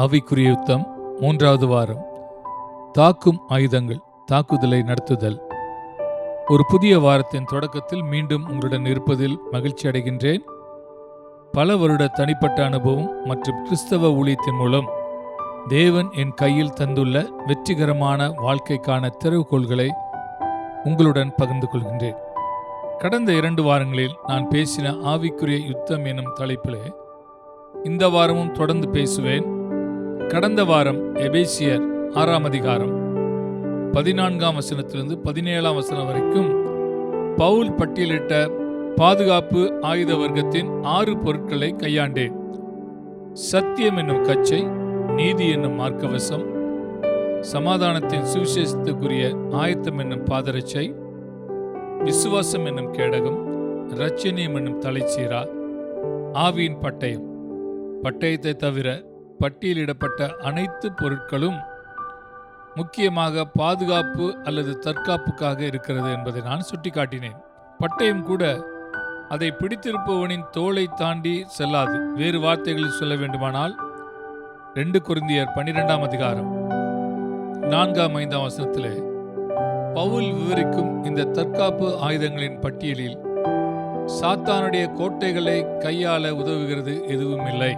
ஆவிக்குரிய யுத்தம் மூன்றாவது வாரம். தாக்கும் ஆயுதங்கள் தாக்குதலை நடத்துதல். ஒரு புதிய வாரத்தின் தொடக்கத்தில் மீண்டும் உங்களுடன் இருப்பதில் மகிழ்ச்சி அடைகின்றேன். பல வருட தனிப்பட்ட அனுபவம் மற்றும் கிறிஸ்தவ ஊழியத்தின் மூலம் தேவன் என் கையில் தந்துள்ள வெற்றிகரமான வாழ்க்கைக்கான திறவுகோள்களை உங்களுடன் பகிர்ந்து கொள்கின்றேன். கடந்த இரண்டு வாரங்களில் நான் பேசின ஆவிக்குரிய யுத்தம் எனும் தலைப்பிலே இந்த வாரமும் தொடர்ந்து பேசுவேன். கடந்த வாரம் எபேசியர் ஆறாம் அதிகாரம் பதினான்காம் வசனத்திலிருந்து பதினேழாம் வசனம் வரைக்கும் பவுல் பட்டியலிட்ட பாதுகாப்பு ஆயுத வர்க்கத்தின் ஆறு பொருட்களை கையாண்டேன். சத்தியம் என்னும் கச்சை நீதி என்னும் மார்க்கவசம் சமாதானத்தின் சுவிசேஷத்துக்குரிய ஆயத்தம் என்னும் பாதரட்சை விசுவாசம் என்னும் கேடகம் ரட்சணியம் என்னும் தலைச்சீரா ஆவியின் பட்டயம். பட்டயத்தை தவிர பட்டியலிடப்பட்ட அனைத்து பொருட்களும் முக்கியமாக பாதுகாப்பு அல்லது தற்காப்புக்காக இருக்கிறது என்பதை நான் சுட்டிக்காட்டினேன். பட்டயம் கூட அதை பிடித்திருப்பவனின் தோலை தாண்டி செல்லாது. வேறு வார்த்தைகளில் சொல்ல வேண்டுமானால் ரெண்டு குருந்தியர் பன்னிரெண்டாம் அதிகாரம் நான்காம் ஐந்தாம் வசனத்தில் பவுல் விவரிக்கும் இந்த தற்காப்பு ஆயுதங்களின் பட்டியலில் சாத்தானுடைய கோட்டைகளை கையாள உதவுகிறது எதுவும் இல்லை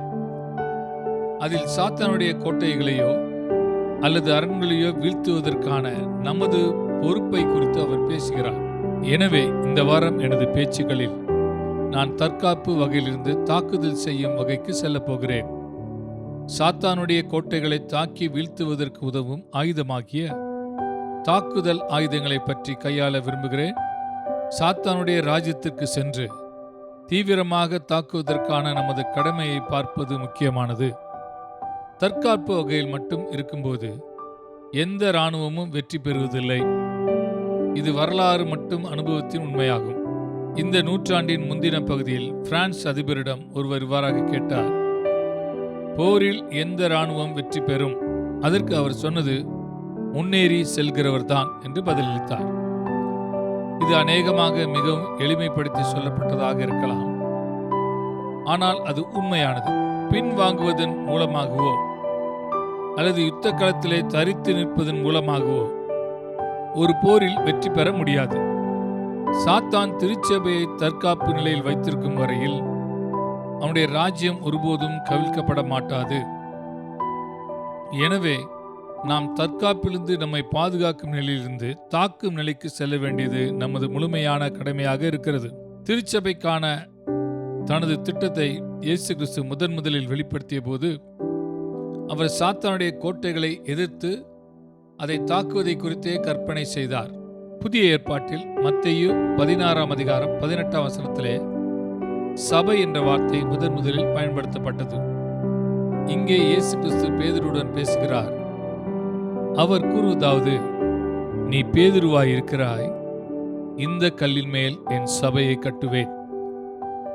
அதில் சாத்தானுடைய கோட்டைகளையோ அல்லது அரண்களையோ வீழ்த்துவதற்கான நமது பொறுப்பை குறித்து அவர் பேசுகிறார். எனவே இந்த வாரம் எனது பேச்சுகளில் நான் தற்காப்பு வகையிலிருந்து தாக்குதல் செய்யும் வகைக்கு செல்லப் போகிறேன். சாத்தானுடைய கோட்டைகளை தாக்கி வீழ்த்துவதற்கு உதவும் ஆயுதமாகிய தாக்குதல் ஆயுதங்களை பற்றி கையாள விரும்புகிறேன். சாத்தானுடைய ராஜ்யத்திற்கு சென்று தீவிரமாக தாக்குவதற்கான நமது கடமையை பார்ப்பது முக்கியமானது. தற்காப்பு வகையில் மட்டும் இருக்கும்போது எந்த இராணுவமும் வெற்றி பெறுவதில்லை. இது வரலாறு மட்டும் அனுபவத்தின் உண்மையாகும். இந்த நூற்றாண்டின் முந்தின பகுதியில் பிரான்ஸ் அதிபரிடம் ஒருவர் இவ்வாறாக கேட்டார். போரில் எந்த இராணுவம் வெற்றி பெறும்? அதற்கு அவர் சொன்னது முன்னேறி செல்கிறவர்தான் என்று பதிலளித்தார். இது அநேகமாக மிகவும் எளிமைப்படுத்தி சொல்லப்பட்டதாக இருக்கலாம். ஆனால் அது உண்மையானது. பின்வாங்குவதன் மூலமாகவோ அல்லது யுத்த களத்திலே தரித்து நிற்பதன் மூலமாகவோ ஒரு போரில் வெற்றி பெற முடியாது. சாத்தான் திருச்சபையை தற்காப்பு நிலையில் வைத்திருக்கும் வரையில் அவனுடைய ராஜ்யம் ஒருபோதும் கவிழ்க்கப்பட மாட்டாது. எனவே நாம் தற்காப்பிலிருந்து நம்மை பாதுகாக்கும் நிலையிலிருந்து தாக்கும் நிலைக்கு செல்ல வேண்டியது நமது முழுமையான கடமையாக இருக்கிறது. திருச்சபைக்கான தனது திட்டத்தை இயேசு கிறிஸ்து முதன் முதலில் வெளிப்படுத்திய போது அவர் சாத்தானுடைய கோட்டைகளை எதிர்த்து அதை தாக்குவதை குறித்தே கற்பனை செய்தார். புதிய ஏற்பாட்டில் மத்தையு பதினாறாம் அதிகாரம் பதினெட்டாம் வசனத்திலே சபை என்ற வார்த்தை முதன் முதலில் பயன்படுத்தப்பட்டது. இங்கே இயேசு கிறிஸ்து பேதருடன் பேசுகிறார். அவர் கூறுவதாவது நீ பேதுருவாய் இருக்கிறாய் இந்த கல்லின் மேல் என் சபையை கட்டுவேன்.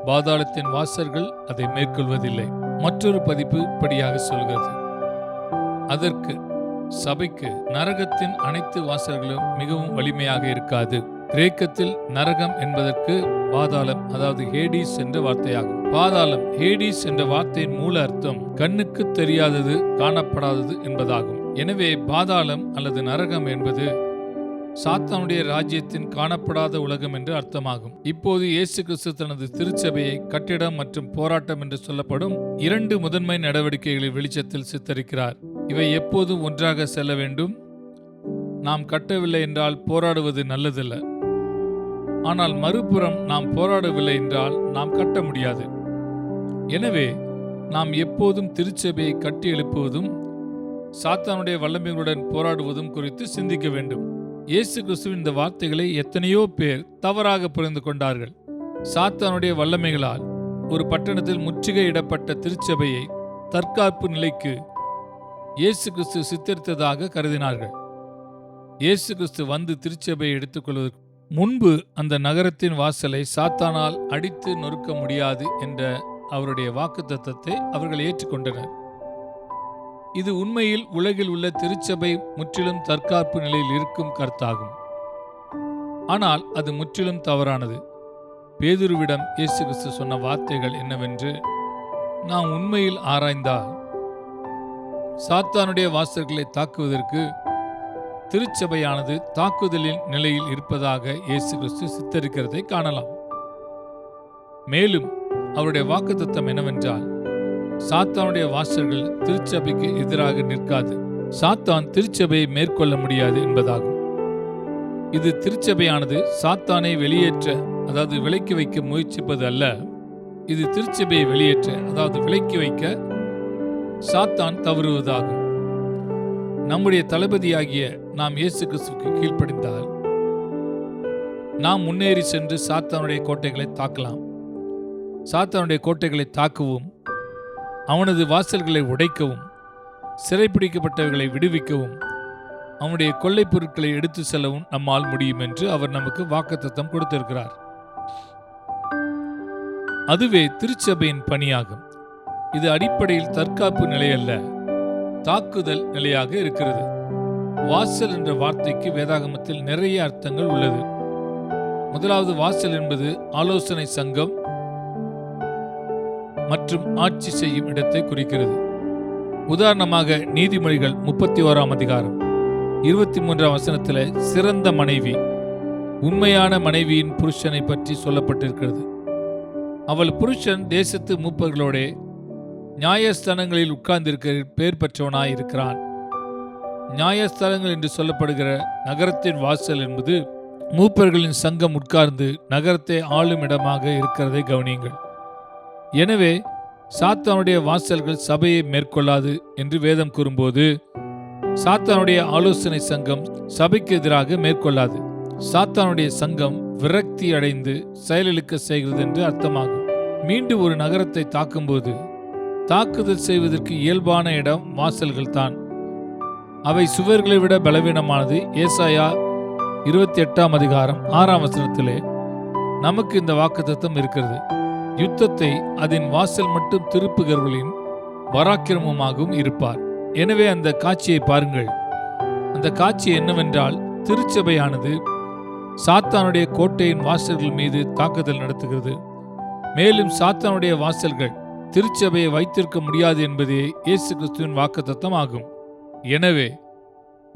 பாதாளத்தின் வாசர்கள் அதை மேற்கொள்வதில்லை. மற்றொரு பதிப்பு இப்படியாக சொல்கிறது. அதற்கு சபைக்கு நரகத்தின் அனைத்து வாசல்களும் மிகவும் வலிமையாக இருக்காது. கிரேக்கத்தில் நரகம் என்பதற்கு பாதாளம் அதாவது ஹேடிஸ் என்ற வார்த்தையாகும். பாதாளம் ஹேடிஸ் என்ற வார்த்தையின் மூல அர்த்தம் கண்ணுக்கு தெரியாதது காணப்படாதது என்பதாகும். எனவே பாதாளம் அல்லது நரகம் என்பது சாத்தானுடைய ராஜ்யத்தின் காணப்படாத உலகம் என்று அர்த்தமாகும். இப்போது இயேசு கிறிஸ்து தனது திருச்சபையை கட்டிடம் மற்றும் போராட்டம் என்று சொல்லப்படும் இரண்டு முதன்மை நடவடிக்கைகளின் வெளிச்சத்தில் சித்தரிக்கிறார். இவை எப்போதும் ஒன்றாக செல்ல வேண்டும். நாம் கட்டவில்லை என்றால் போராடுவது நல்லதல்ல. ஆனால் மறுபுறம் நாம் போராடவில்லை என்றால் நாம் கட்ட முடியாது. எனவே நாம் எப்போதும் திருச்சபையை கட்டி எழுப்புவதும் சாத்தானுடைய வல்லமைகளுடன் போராடுவதும் குறித்து சிந்திக்க வேண்டும். இயேசு கிறிஸ்துவின் இந்த வார்த்தைகளை எத்தனையோ பேர் தவறாக புரிந்து கொண்டார்கள். சாத்தானுடைய வல்லமைகளால் ஒரு பட்டணத்தில் முற்றுகையிடப்பட்ட திருச்சபையை தற்காப்பு நிலைக்கு இயேசு கிறிஸ்து சித்தரித்ததாக கருதினார்கள். இயேசு கிறிஸ்து வந்து திருச்சபையை எடுத்துக்கொள்வதற்கு முன்பு அந்த நகரத்தின் வாசலை சாத்தானால் அடித்து நொறுக்க முடியாது என்ற அவருடைய வாக்குத்தத்தத்தை அவர்கள் ஏற்றுக்கொண்டனர். இது உண்மையில் உலகில் உள்ள திருச்சபை முற்றிலும் தற்காப்பு நிலையில் இருக்கும் கருத்தாகும். ஆனால் அது முற்றிலும் தவறானது. பேதுருவிடம் இயேசு கிறிஸ்து சொன்ன வார்த்தைகள் என்னவென்று நாம் உண்மையில் ஆராய்ந்தால் சாத்தானுடைய வாசல்களை தாக்குவதற்கு திருச்சபையானது தாக்குதலின் நிலையில் இருப்பதாக இயேசு கிறிஸ்து சித்தரிக்கிறதை காணலாம். மேலும் அவருடைய வாக்குத்தத்தம் என்னவென்றால் சாத்தானுடைய வாசல்கள் திருச்சபைக்கு எதிராக நிற்காது. சாத்தான் திருச்சபையை மேற்கொள்ள முடியாது என்பதாகும். இது திருச்சபையானது சாத்தானை வெளியேற்ற அதாவது விலக்கி வைக்க முயற்சிப்பது அல்ல. இது திருச்சபையை வெளியேற்ற அதாவது விலக்கி வைக்க சாத்தான் தவறுவதாகும். நம்முடைய தளபதியாகிய நாம் இயேசு கிறிஸ்துக்கு கீழ்ப்படிந்தால் நாம் முன்னேறி சென்று சாத்தானுடைய கோட்டைகளை தாக்கலாம். சாத்தானுடைய கோட்டைகளை தாக்கவும். அவனது வாசல்களை உடைக்கவும் சிறைப்பிடிக்கப்பட்டவர்களை விடுவிக்கவும் அவனுடைய கொள்ளைப் பொருட்களை எடுத்து செல்லவும் நம்மால் முடியும் என்று அவர் நமக்கு வாக்குத்தத்தம் கொடுத்திருக்கிறார். அதுவே திருச்சபையின் பணியாகும். இது அடிப்படையில் தற்காப்பு நிலையல்ல. தாக்குதல் நிலையாக இருக்கிறது. வாசல் என்ற வார்த்தைக்கு வேதாகமத்தில் நிறைய அர்த்தங்கள் உள்ளது. முதலாவது வாசல் என்பது ஆலோசனை சங்கம் மற்றும் ஆட்சி செய்யும் இடத்தை குறிக்கிறது. உதாரணமாக நீதிமொழிகள் முப்பத்தி ஓராம் அதிகாரம் இருபத்தி மூன்றாம் வசனத்தில் சிறந்த மனைவி உண்மையான மனைவியின் புருஷனை பற்றி சொல்லப்பட்டிருக்கிறது. அவள் புருஷன் தேசத்து மூப்பர்களோடே நியாயஸ்தானங்களில் உட்கார்ந்திருக்க பேர் பெற்றவனாய் இருக்கிறான். நியாயஸ்தலங்கள் என்று சொல்லப்படுகிற நகரத்தின் வாசல் என்பது மூப்பர்களின் சங்கம் உட்கார்ந்து நகரத்தை ஆளும் இடமாக இருக்கிறதை கவனியுங்கள். எனவே சாத்தானுடைய வாசல்கள் சபையை மேற்கொள்ளாது என்று வேதம் கூறும்போது சாத்தானுடைய ஆலோசனை சங்கம் சபைக்கு எதிராக மேற்கொள்ளாது. சாத்தானுடைய சங்கம் விரக்தி அடைந்து செயலிழக்க செய்கிறது என்று அர்த்தமாகும். மீண்டும் ஒரு நகரத்தை தாக்கும்போது தாக்குதல் செய்வதற்கு இயல்பான இடம் வாசல்கள் தான். அவை சுவர்களை விட பலவீனமானது. ஏசாயா இருபத்தி எட்டாம் அதிகாரம் ஆறாம் வசனத்திலே நமக்கு இந்த வாக்குத்தத்தம் இருக்கிறது. யுத்தத்தை அதன் வாசல் மட்டும் திருப்புகிறவர்களின் பராக்கிரமமாகவும் இருப்பார். எனவே அந்த காட்சியை பாருங்கள். அந்த காட்சி என்னவென்றால் திருச்சபையானது சாத்தானுடைய கோட்டையின் வாசல்கள் மீது தாக்குதல் நடத்துகிறது. மேலும் சாத்தானுடைய வாசல்கள் திருச்சபையை வைத்திருக்க முடியாது என்பதே இயேசு கிறிஸ்துவின் வாக்குத்தத்தம் ஆகும் எனவே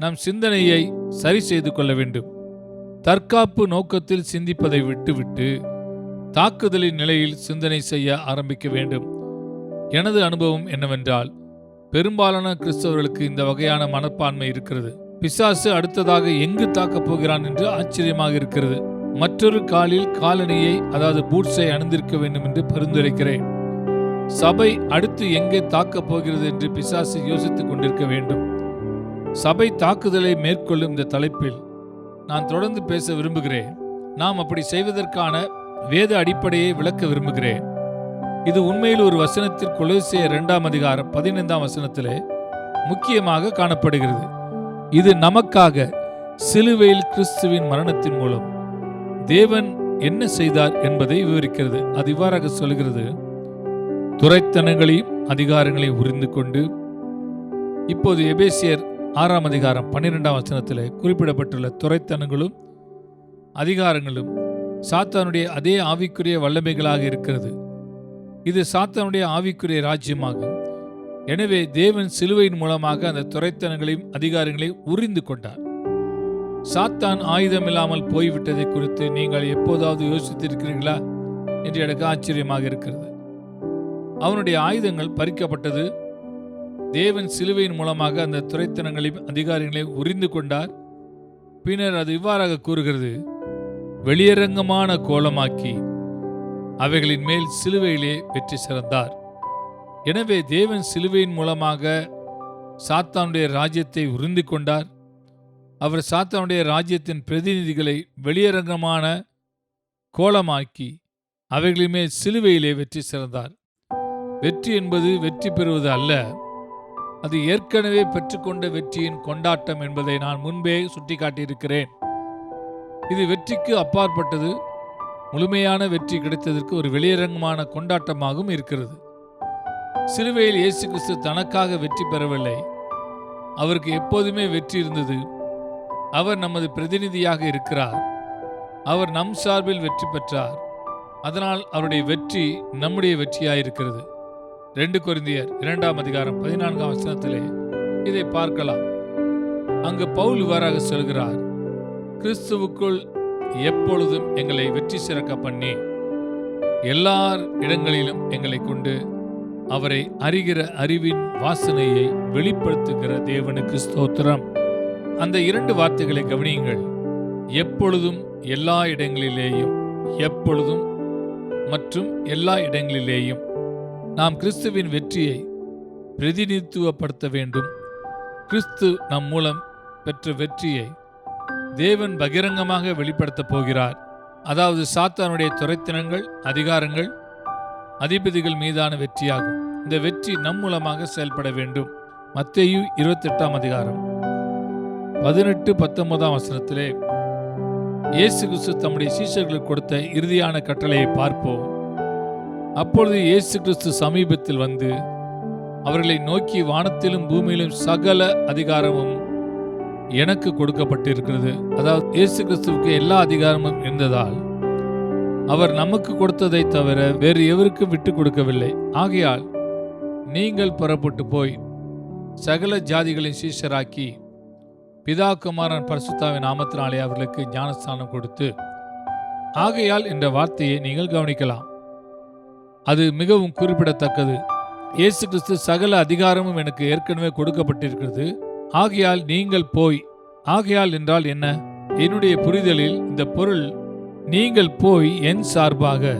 நம் சிந்தனையை சரி செய்து கொள்ள வேண்டும். தற்காப்பு நோக்கத்தில் சிந்திப்பதை விட்டுவிட்டு தாக்குதலின் நிலையில் சிந்தனை செய்ய ஆரம்பிக்க வேண்டும். எனது அனுபவம் என்னவென்றால் பெரும்பாலான கிறிஸ்தவர்களுக்கு இந்த வகையான மனப்பான்மை இருக்கிறது. பிசாசு அடுத்ததாக எங்கு தாக்கப் போகிறான் என்று ஆச்சரியமாக இருக்கிறது. மற்றொரு காலில் காலணியை அதாவது பூட்ஸை அணிந்திருக்க வேண்டும் என்று பரிந்துரைக்கிறேன். சபை அடுத்து எங்கே தாக்கப் போகிறது என்று பிசாசு யோசித்துக் கொண்டிருக்க வேண்டும். சபை தாக்குதலை மேற்கொள்ளும் இந்த தலைப்பில் நான் தொடர்ந்து பேச விரும்புகிறேன். நாம் அப்படி செய்வதற்கான வேத அடிப்படையை விளக்க விரும்புகிறேன். இது உண்மையில் ஒரு வசனத்தில் கொலோசிய இரண்டாம் அதிகாரம் பதினைந்தாம் வசனத்திலே முக்கியமாக காணப்படுகிறது. இது நமக்காக சிலுவையில் கிறிஸ்துவின் மரணத்தின் மூலம் தேவன் என்ன செய்தார் என்பதை விவரிக்கிறது. அது இவ்வாறாக சொல்கிறது துறைத்தனங்களையும் அதிகாரங்களையும் புரிந்து கொண்டு இப்போது எபேசியர் ஆறாம் அதிகாரம் பன்னிரெண்டாம் வசனத்தில் குறிப்பிடப்பட்டுள்ள துறைத்தனங்களும் அதிகாரங்களும் சாத்தானுடைய அதே ஆவிக்குரிய வல்லமைகளாக இருக்கிறது. இது சாத்தானுடைய ஆவிக்குரிய ராஜ்யமாகும். எனவே தேவன் சிலுவையின் மூலமாக அந்த துறைத்தனங்களையும் அதிகாரங்களையும் உறிந்து கொண்டார் சாத்தான் ஆயுதம் இல்லாமல் போய்விட்டதை குறித்து நீங்கள் எப்போதாவது யோசித்திருக்கிறீர்களா? என்று எனக்கு ஆச்சரியமாக இருக்கிறது. அவனுடைய ஆயுதங்கள் பறிக்கப்பட்டது. தேவன் சிலுவையின் மூலமாக அந்த துறைத்தனங்களையும் அதிகாரிகளையும் உறிந்து கொண்டார். பின்னர் அது இவ்வாறாக கூறுகிறது. வெளியரங்கமான கோலமாக்கி அவைகளின் மேல் சிலுவையிலே வெற்றி சிறந்தார். எனவே தேவன் சிலுவையின் மூலமாக சாத்தானுடைய ராஜ்யத்தை உறிந்து கொண்டார். அவர் சாத்தானுடைய ராஜ்யத்தின் பிரதிநிதிகளை வெளியரங்கமான கோலமாக்கி அவைகளின் மேல் சிலுவையிலே வெற்றி சிறந்தார். வெற்றி என்பது வெற்றி பெறுவது அல்ல. அது ஏற்கனவே பெற்றுக்கொண்ட வெற்றியின் கொண்டாட்டம் என்பதை நான் முன்பே சுட்டிக்காட்டியிருக்கிறேன். இது வெற்றிக்கு அப்பாற்பட்டது. முழுமையான வெற்றி கிடைத்ததற்கு ஒரு வெளியரங்கமான கொண்டாட்டமாகவும் இருக்கிறது. சிலுவையில் இயேசு கிறிஸ்து தனக்காக வெற்றி பெறவில்லை. அவருக்கு எப்போதுமே வெற்றி இருந்தது. அவர் நமது பிரதிநிதியாக இருக்கிறார். அவர் நம் சார்பில் வெற்றி பெற்றார். அதனால் அவருடைய வெற்றி நம்முடைய வெற்றியாயிருக்கிறது. ரெண்டு கொரிந்தியர் இரண்டாம் அதிகாரம் பதினான்காம் வசனத்திலே இதை பார்க்கலாம். அங்கு பவுல் இவ்வாறாக சொல்கிறார் கிறிஸ்துவுக்குள் எப்பொழுதும் எங்களை வெற்றி சிறக்க பண்ணி எல்லார் இடங்களிலும் எங்களை கொண்டு அவரை அறிகிற அறிவின் வாசனையை வெளிப்படுத்துகிற தேவனுக்கு ஸ்தோத்திரம். அந்த இரண்டு வார்த்தைகளை கவனியுங்கள். எப்பொழுதும் எல்லா இடங்களிலேயும் எப்பொழுதும் மற்றும் எல்லா இடங்களிலேயும் நாம் கிறிஸ்துவின் வெற்றியை பிரதிநிதித்துவப்படுத்த வேண்டும். கிறிஸ்து நம் மூலம் பெற்ற வெற்றியை தேவன் பகிரங்கமாக வெளிப்படுத்தப் போகிறார். அதாவது சாத்தானுடைய துறைத்தனங்கள் அதிகாரங்கள் அதிபதிகள் மீதான வெற்றியாகும். இந்த வெற்றி நம் மூலமாக செயல்பட வேண்டும். மத்தேயு இருபத்தெட்டாம் அதிகாரம். பதினெட்டு பத்தொன்பதாம் வசனத்திலே இயேசு கிறிஸ்து தம்முடைய சீஷர்களுக்கு கொடுத்த இறுதியான கட்டளையை பார்ப்போம். அப்பொழுது இயேசு கிறிஸ்து சமீபத்தில் வந்து அவர்களை நோக்கி வானத்திலும் பூமியிலும் சகல அதிகாரமும் எனக்கு கொடுக்கப்பட்டிருக்கிறது. அதாவது இயேசு கிறிஸ்துவுக்கு எல்லா அதிகாரமும் இருந்ததால் அவர் நமக்கு கொடுத்ததை தவிர வேறு எவருக்கும் விட்டு கொடுக்கவில்லை. ஆகையால் நீங்கள் புறப்பட்டு போய் சகல ஜாதிகளின் சீஷராக்கி பிதா குமாரன் பரிசுத்தாவின் நாமத்தினாலே அவர்களுக்கு ஞானஸ்தானம் கொடுத்து ஆகையால் என்ற வார்த்தையை நீங்கள் கவனிக்கலாம். அது மிகவும் குறிப்பிடத்தக்கது. இயேசு கிறிஸ்து சகல அதிகாரமும் எனக்கு ஏற்கனவே கொடுக்கப்பட்டிருக்கிறது. ஆகையால் நீங்கள் போய் ஆகையால் என்றால் என்ன? என்னுடைய புரிதலில் இந்த பொருள் நீங்கள் போய் என் சார்பாக.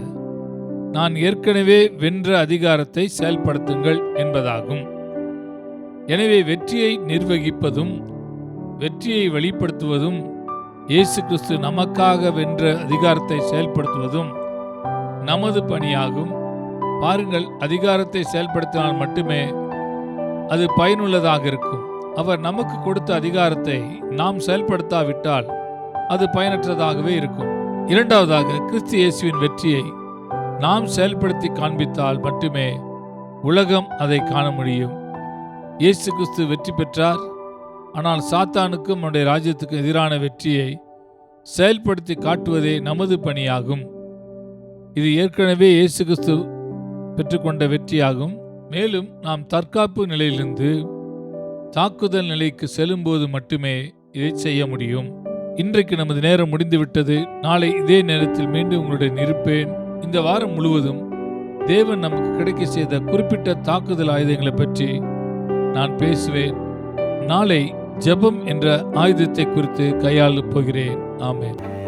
நான் ஏற்கனவே வென்ற அதிகாரத்தை செயல்படுத்துங்கள் என்பதாகும். எனவே வெற்றியை நிர்வகிப்பதும் வெற்றியை வெளிப்படுத்துவதும் இயேசு கிறிஸ்து நமக்காக வென்ற அதிகாரத்தை செயல்படுத்துவதும் நமது பணியாகும். பாருங்கள் அதிகாரத்தை செயல்படுத்தினால் மட்டுமே அது பயனுள்ளதாக இருக்கும். அவர் நமக்கு கொடுத்த அதிகாரத்தை நாம் செயல்படுத்தாவிட்டால் அது பயனற்றதாகவே இருக்கும். இரண்டாவதாக கிறிஸ்து இயேசுவின் வெற்றியை நாம் செயல்படுத்தி காண்பித்தால் மட்டுமே உலகம் அதை காண முடியும். இயேசு கிறிஸ்து வெற்றி பெற்றார். ஆனால் சாத்தானுக்கும் அவனுடைய ராஜ்யத்துக்கும் எதிரான வெற்றியை செயல்படுத்தி காட்டுவதே நமது பணியாகும். இது ஏற்கனவே இயேசு கிறிஸ்து பெற்றுக்கொண்ட வெற்றியாகும். மேலும் நாம் தற்காப்பு நிலையிலிருந்து தாக்குதல் நிலைக்கு செல்லும்போது மட்டுமே இதை செய்ய முடியும். இன்றைக்கு நமது நேரம் முடிந்துவிட்டது. நாளை இதே நேரத்தில் மீண்டும் உங்களுடன் இருப்பேன். இந்த வாரம் முழுவதும் தேவன் நமக்கு கிடைக்க செய்த குறிப்பிட்ட தாக்குதல் ஆயுதங்களை பற்றி நான் பேசுவேன். நாளை ஜெபம் என்ற ஆயுதத்தை குறித்து கையாளப் போகிறேன். ஆமேன்.